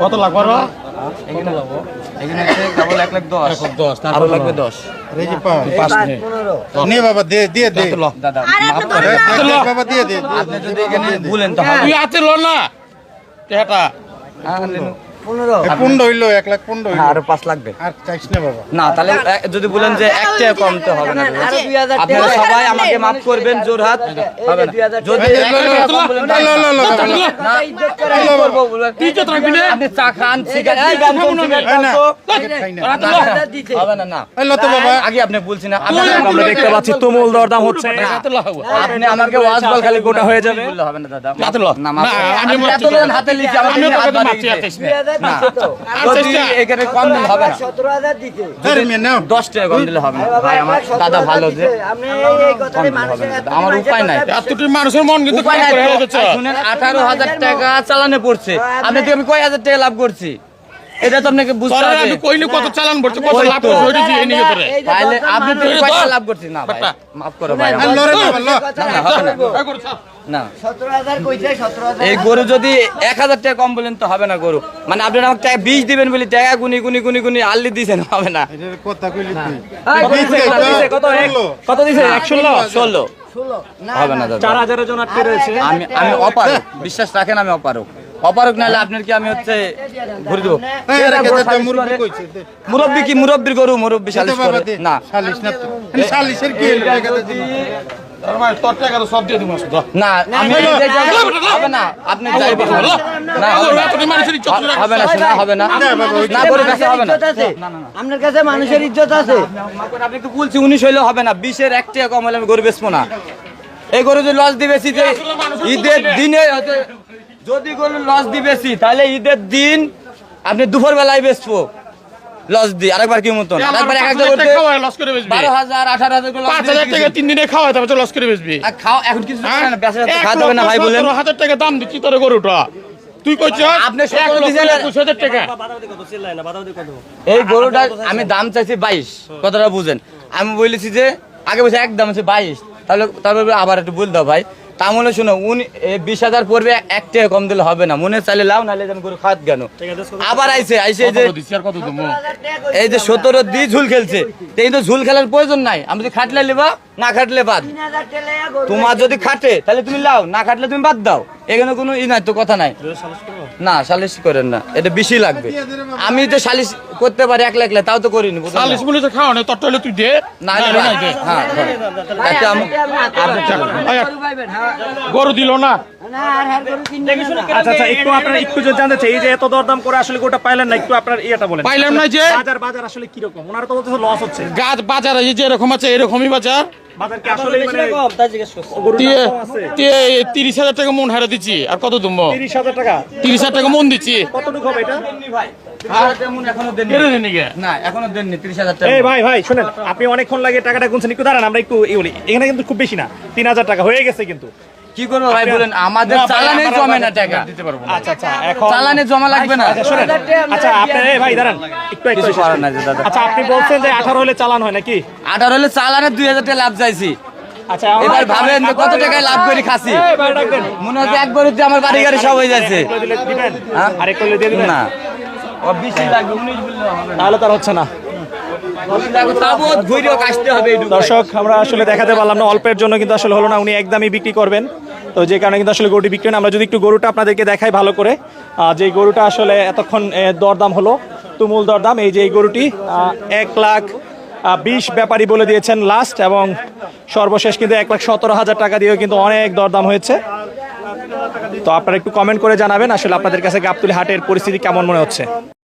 কত লাগবে আরও এখানে এখানে হচ্ছে এক লাখ দশ। এক লাখ দশ, আরও লাগবে দশ। আপনি যদি এখানে ভুলেন তো হাতে ল না। টেহাটা হ্যাঁ, লেনু। হইল এক লাখ পুন্ড হইল হ্যাঁ, পাঁচ লাগবে আর চাইছ না বাবা না তাহলে যদি বলেন যে এক টাকা কমতে হবে না আপনারা সবাই আমাকে মাফ করবেন জোর হাত হবে না যদি এক টাকা কম বলেন, লো, লো, লো, লো, বাবা, লো। না, কি করব বলবেন? তুই ইজ্জত রাখবি না আপনি চা খান। হবে না না আগে আপনি বলছি না আমরা দেখতে পাচ্ছি তুমুল দরদাম হচ্ছে। আপনি আমাকে ওয়াজ বল খালি গোটা হয়ে যাবে হবে না দাদা হাতে না লিখে আমাকে এখানে কম দিলে হবে না। আরে মেয়ে নাও। দশ টাকা কম দিলে হবে না। ভাই আমার দাদা ভালো যে। আমার উপায় নাই। মানুষের মন কিন্তু উপায় নাই শুনেন আঠারো হাজার টাকা চালানে পড়ছে। আপনি আমি কয় হাজার টাকা লাভ করছি। এটা তো আপনাকে বুঝতে হবে। আমি কইলে কত চালান পড়ছে কত লাভ করছে ওইটা দিয়ে নিয়ে তাহলে আপনি তো লাভ করছি না ভাই। করো ভাই। আমার- লরে না না এই গরু যদি এক হাজার টাকা কম বলেন তো হবে না গরু। মানে আপনি আমাকে টাকা বিষ দিবেন বলে টাকা গুনি গুনি গুনি গুনি আল্লি দিয়েছেন হবে না। এটার কথা কইলি তুই। কত দিছে? কত কত দিছে? এক ষোলো? ষোলো। হবে না চার হাজারের জন্য আটকে রয়েছে। আমি আমি অপারক। বিশ্বাস রাখেন আমি অপারক। অপারক নাহলে আপনার কি আমি হচ্ছে ঘুরে দেবো মুরব্বী কি মুরব্বীর গরু মুরব্বী সালিশ করে না সালিশ সালিশের কি তো আমি হবে আপনি হবে শোনা হবে করে বেচা হবে আপনার কাছে মানুষের ইজ্জত আছে আপনি একটু বলছি উনিশ হইলে হবে না বিশের এক টাকা কম হলে আমি গরু বেচবো না এই গরু যদি লস দিবে ঈদের দিনে যদি গরু লস দিবেছি তাহলে ঈদের দিন আপনি দুপুর বেলায় বেচবো। লস দি আরেকবার কি মতন? আরেকবার এক হাজার করতে খাওয়ায় লস করে বেচবি। বারো হাজার আঠারো হাজার করে পাঁচ হাজার টাকা তিন দিনে খাওয়ায় তারপর তো লস করে বেচবি। আর খাও এখন কিছু হ্যাঁ? না বেচা এক খাওয়াতে হবে না ভাই বলেন। সতেরো হাজার টাকা দাম দিচ্ছি তোর গরুটা। তুই কইছ আপনি এক সতেরো লক্ষ দিছেন আর- একুশ হাজার টাকা। এই গরুটা আমি দাম চাইছি বাইশ কথাটা বুঝেন। আমি বলেছি যে আগে বলছি এক দাম আছে বাইশ তাহলে তারপর আবার একটু বল দাও ভাই। তা মনে শোনো উনি বিশ হাজার পড়বে এক টাকা কম দিলে হবে না। মনে চাইলে লাও নাহলে আমি গরু খাত কেন? আবার আইসে আইসে এই যে এই যে সতেরো দি ঝুল খেলছে। তো এই তো ঝুল খেলার প্রয়োজন নাই। আমি যদি খাটলে লিবা না খাটলে বাদ। তোমার যদি খাটে তাহলে তুমি লাও না খাটলে তুমি বাদ দাও। এখানে কোনো ই নাই তো কথা নাই। না সালিশ করেন না এটা বেশি লাগবে। আমি তো সালিশ করতে পারি একলা একলা তাও তো করিনি? চালিশ বলে তো খাওয়া নেই তোর টইলে তুই দে। না না, না, না, হ্যাঁ হ্যাঁ। আমি- আয়, গরু দিল না। আচ্ছা আচ্ছা একটু আপনার একটু যদি জানতে চাই এই যে এত দরদাম করে আসলে গোটা পাইলেন না একটু আপনার ইয়েটা বলেন। পাইলাম না যে? বাজার বাজার আসলে কি রকম ওনারা তো বলতেছে লস হচ্ছে। গাছ বাজার এই যে এরকম আছে এরকমই বাজার। মানে তিরিশ হাজার টাকা মন হারা দিচ্ছি আর কত তিরিশ হাজার টাকা? তিরিশ হাজার টাকা মন দিচ্ছি। কতটুকু হবে এটা? আর তেমন এখনও দেননি। কেড়ে দেনি গে? না এখনও দেননি তিরিশ হাজার টাকা এই ভাই ভাই আপনি অনেকক্ষণ লাগে টাকাটা গুনছেন একটু দাঁড়ান আমরা একটু এখানে কিন্তু খুব বেশি না তিন হাজার টাকা হয়ে গেছে কিন্তু। কি করব ভাই? বলেন আমাদের চালানে জমে না টাকা। দিতে পারব আচ্ছা আচ্ছা এখন চালানে জমা লাগবে না আচ্ছা শুনেন আচ্ছা আপনি এই ভাই দাঁড়ান একটু একটু করার নাই দাদা। আচ্ছা আপনি বলছেন যে আঠারো হলে চালান হয় নাকি? আঠারো হলে চালানে দুই হাজার টাকা লাভ চাইছি। আচ্ছা এবার ভাবেন যে কত টাকায় লাভ করে খাসি। এই ভাই ডাকবেন। মনে হচ্ছে এক গরুতে আমার বাড়ি গাড়ি সব হয়ে যাচ্ছে। হ্যাঁ? আর একটু দিয়ে দিবেন? না। ও লাগবে তাহলে তার হচ্ছে হবে দর্শক আমরা আসলে দেখাতে পারলাম না অল্পের জন্য কিন্তু আসলে হলো না উনি একদমই বিক্রি করবেন। তো যে কারণে কিন্তু আসলে গরুটি বিক্রি। আমরা যদি একটু গরুটা আপনাদেরকে দেখাই ভালো করে যে গরুটা আসলে এতক্ষণ দরদাম হলো, তুমুল দরদাম, এই যে এই গরুটি এক লাখ বিশ ব্যাপারী বলে দিয়েছেন লাস্ট এবং সর্বশেষ কিন্তু এক লাখ সতেরো হাজার টাকা দিয়েও কিন্তু অনেক দরদাম হয়েছে তো আপনারা একটু কমেন্ট করে জানাবেন, আসলে আপনাদের কাছে গাবতুলি হাটের পরিস্থিতি কেমন মনে হচ্ছে